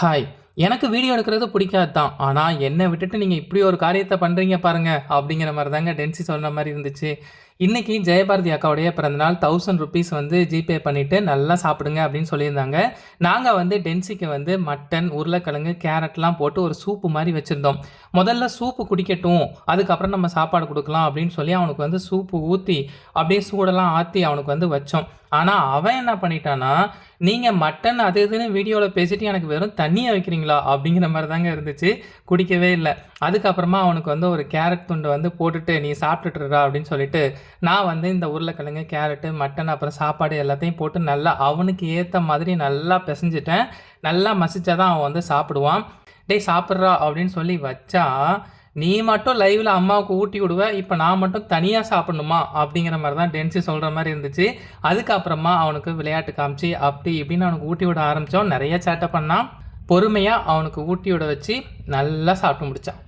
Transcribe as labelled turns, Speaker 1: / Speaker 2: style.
Speaker 1: Hi எனக்கு video எடுக்கிறது பிடிக்காது தான் ஆனால் என்னை விட்டுட்டு நீங்கள் இப்படி ஒரு காரியத்தை பண்ணுறீங்க பாருங்கள் அப்படிங்கிற மாதிரி தாங்க டென்சி சொன்ன மாதிரி இருந்துச்சு. இன்றைக்கி ஜெயபாரதி அக்காவுடைய பிறந்தநாள் தௌசண்ட் ருபீஸ் வந்து ஜிபே பண்ணிவிட்டு நல்லா சாப்பிடுங்க அப்படின்னு சொல்லியிருந்தாங்க. நாங்கள் வந்து டென்சிக்கு வந்து மட்டன் உருளைக்கிழங்கு கேரட்லாம் போட்டு ஒரு சூப்பு மாதிரி வச்சுருந்தோம். முதல்ல சூப்பு குடிக்கட்டும் அதுக்கப்புறம் நம்ம சாப்பாடு கொடுக்கலாம் அப்படின்னு சொல்லி அவனுக்கு வந்து சூப்பு ஊற்றி அப்படியே சூடெல்லாம் ஆற்றி அவனுக்கு வந்து வச்சோம். ஆனால் அவன் என்ன பண்ணிட்டான்னா நீங்கள் மட்டன் அது இதுன்னு வீடியோவில் பேசிட்டு எனக்கு வெறும் தண்ணியை வைக்கிறீங்களா? அப்படிங்கிற மாதிரி தாங்க இருந்துச்சு. குடிக்கவே இல்லை. அதுக்கப்புறமா அவனுக்கு வந்து ஒரு கேரட் துண்டு வந்து போட்டுட்டு நீ சாப்பிட்டுட்டுறா அப்படின்னு சொல்லிட்டு நான் வந்து இந்த உருளைக்கிழங்கு கேரட்டு மட்டன் அப்புறம் சாப்பாடு எல்லாத்தையும் போட்டு நல்லா அவனுக்கு ஏற்ற மாதிரி நல்லா பிசைஞ்சிட்டேன். நல்லா மசிச்சாதான் அவன் வந்து சாப்பிடுவான். டேய் சாப்பிட்றா அப்படின்னு சொல்லி வச்சா நீ மட்டும் லைவில் அம்மாவுக்கு ஊட்டி விடுவ இப்போ நான் மட்டும் தனியாக சாப்பிடணுமா? அப்படிங்கிற மாதிரி தான் டென்சி சொல்கிற மாதிரி இருந்துச்சு. அதுக்கப்புறமா அவனுக்கு விளையாட்டு காமிச்சு அப்படி இப்படின்னு அவனுக்கு ஊட்டி விட ஆரம்பித்தோம் நிறைய சேட்டை பண்ணான். பொறுமையாக அவனுக்கு ஊட்டி விட வச்சு நல்லா சாப்பிட்டு முடிச்சான்.